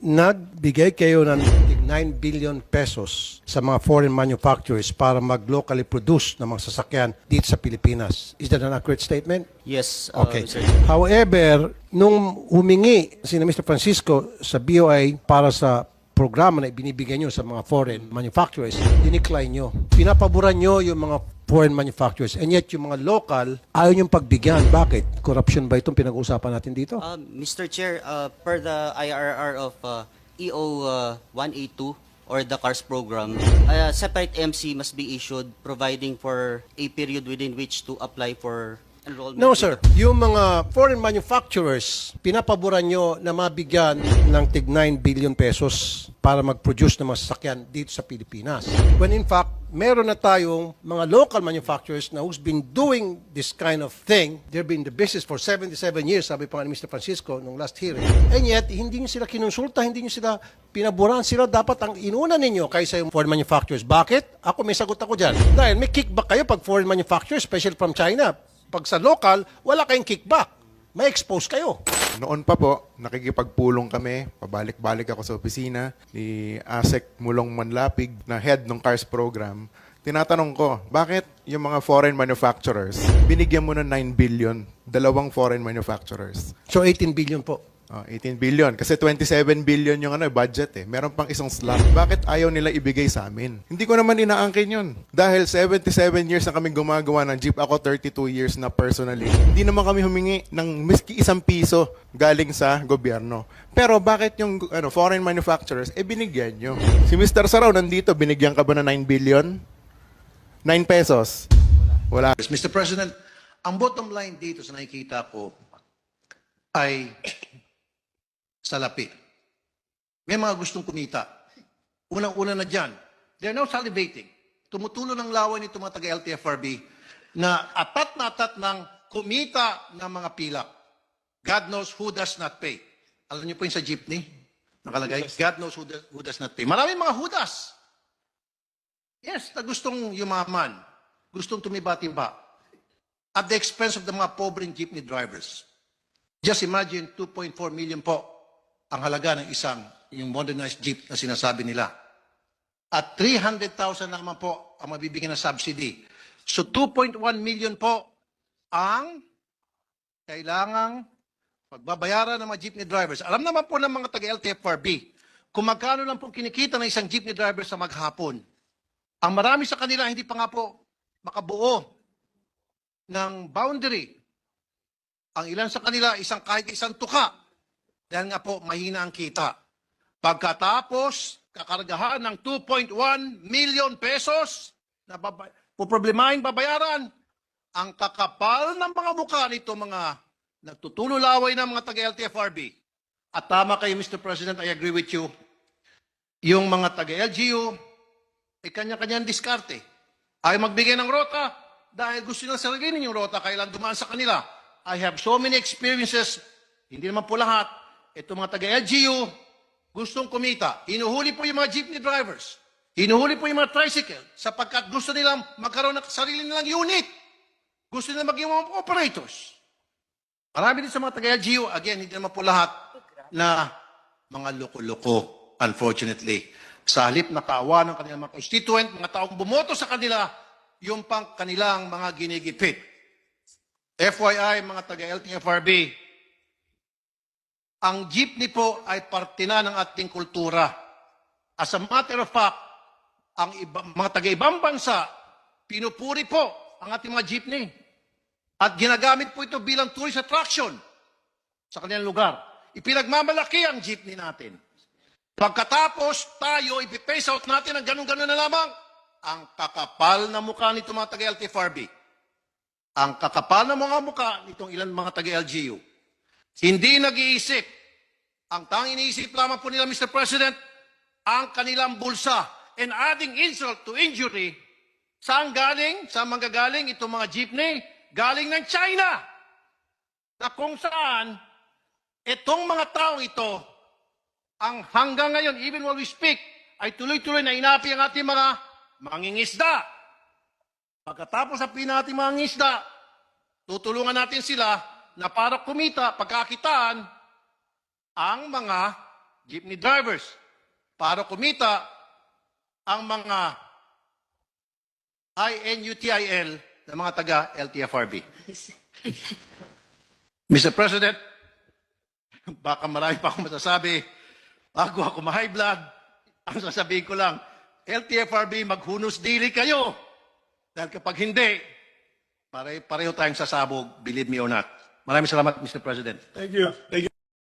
nagbigay kayo ng 9 billion pesos sa mga foreign manufacturers para mag-locally produce ng mga sasakyan dito sa Pilipinas. Is that an accurate statement? Yes, uh, Okay. Mr. However, nung humingi si Mr. Francisco sa BOI para sa programa na ibinibigay nyo sa mga foreign manufacturers, dinicline nyo. Pinapaboran nyo yung mga foreign manufacturers and yet yung mga local, ayaw nyo pagbigyan. Bakit? Corruption ba itong pinag-uusapan natin dito? Uh, Mr. Chair, uh, per the IRR of uh, EO uh, 182 or the CARS program, a separate MC must be issued providing for a period within which to apply for enrollment. No, sir. Yung mga foreign manufacturers, pinapaboran nyo na mabigyan ng tig 9 billion pesos para mag-produce ng mga sasakyan dito sa Pilipinas. When in fact, meron na tayong mga local manufacturers na who's been doing this kind of thing. They've been in the business for 77 years, sabi pa ni Mr. Francisco nung last hearing. And yet, hindi nyo sila kinonsulta, hindi nyo sila pinaboran. Sila dapat ang inuna ninyo kaysa yung foreign manufacturers. Bakit? Ako may sagot ako dyan. Dahil may kickback kayo pag foreign manufacturers, especially from China. Pag sa local, wala kayong kickback. May expose kayo. Noon pa po, nakikipagpulong kami, pabalik-balik ako sa opisina ni Asek Mulong Manlapig na head ng CARS program. Tinatanong ko, bakit yung mga foreign manufacturers, binigyan mo ng 9 billion, dalawang foreign manufacturers? So 18 billion po. Oh, 18 billion. Kasi 27 billion yung ano, budget eh. Meron pang isang slot. Bakit ayaw nila ibigay sa amin? Hindi ko naman inaangkin yun. Dahil 77 years na kami gumagawa ng jeep. Ako 32 years na personally. Hindi naman kami humingi ng miski isang piso galing sa gobyerno. Pero bakit yung ano, foreign manufacturers, eh binigyan nyo? Si Mr. Saraw nandito, binigyan ka ba ng 9 billion? 9 pesos? Wala. Yes, Mr. President, ang bottom line dito sa nakikita ko ay salapi. May mga gustong kumita. Unang-una na dyan, they're now salivating. Tumutulo ng laway nito mga taga-LTFRB na atat na atat ng kumita ng mga pilak. God knows who does not pay. Alam niyo po yung sa jeepney? Nakalagay, God knows who does, who does not pay. Maraming mga hudas. Yes, na gustong yumaman. Gustong tumiba-tiba. At the expense of the mga pobreng jeepney drivers. Just imagine, 2.4 million po ang halaga ng isang yung modernized jeep na sinasabi nila. At 300,000 naman po ang mabibigyan ng subsidy. So 2.1 million po ang kailangang pagbabayaran ng mga jeepney drivers. Alam naman po ng mga taga-LTFRB kung magkano lang po kinikita ng isang jeepney driver sa maghapon. Ang marami sa kanila hindi pa nga po makabuo ng boundary. Ang ilan sa kanila isang kahit isang tuka dahil nga po mahina ang kita. Pagkatapos kakargahan ng 2.1 million pesos na baba- poproblemahin babayaran ang kakapal ng mga mukha nito mga nagtutulolaway ng mga taga-LTFRB. At tama kayo, Mr. President, I agree with you. Yung mga taga-LGU, ay kanya-kanyang diskarte. Ay magbigay ng rota dahil gusto nila sarili yung rota, kailan dumaan sa kanila. I have so many experiences, hindi naman po lahat, itong mga taga-LGU, gustong kumita. Hinuhuli po yung mga jeepney drivers. Hinuhuli po yung mga tricycle sapagkat gusto nilang magkaroon ng sarili nilang unit. Gusto nila maging mga operators. Marami din sa mga taga-LGU, again, hindi naman po lahat na mga loko-loko, unfortunately. Sa halip na kaawa ng kanilang mga constituent, mga taong bumoto sa kanila, yung pang kanilang mga ginigipit. FYI, mga taga-LTFRB, ang jeepney po ay parte na ng ating kultura. As a matter of fact, ang iba, mga taga-ibang bansa, pinupuri po ang ating mga jeepney. At ginagamit po ito bilang tourist attraction sa kanilang lugar. Ipinagmamalaki ang jeepney natin. Pagkatapos tayo, ipipace out natin ang ganun-ganun na lamang. Ang kakapal na mukha nito mga taga-LTFRB. Ang kakapal na mga mukha nitong ilan mga taga-LGU. Hindi nag-iisip. Ang tanging iniisip lamang po nila, Mr. President, ang kanilang bulsa. And adding insult to injury, saan galing? Saan manggagaling itong mga jeepney? Galing ng China. Na kung saan, itong mga taong ito, ang hanggang ngayon, even while we speak, ay tuloy-tuloy na inapi ang ating mga mangingisda. Pagkatapos sa nating mga ngisda, tutulungan natin sila na para kumita, pagkakitaan, ang mga jeepney drivers, para kumita ang mga INUTIL ng mga taga LTFRB. Mr. President, baka marami pa akong masasabi. Bago ako ma-high blood, ang sasabihin ko lang, LTFRB, maghunos dili kayo. Dahil kapag hindi, pare pareho tayong sasabog, believe me or not. Maraming salamat, Mr. President. Thank you. Thank you.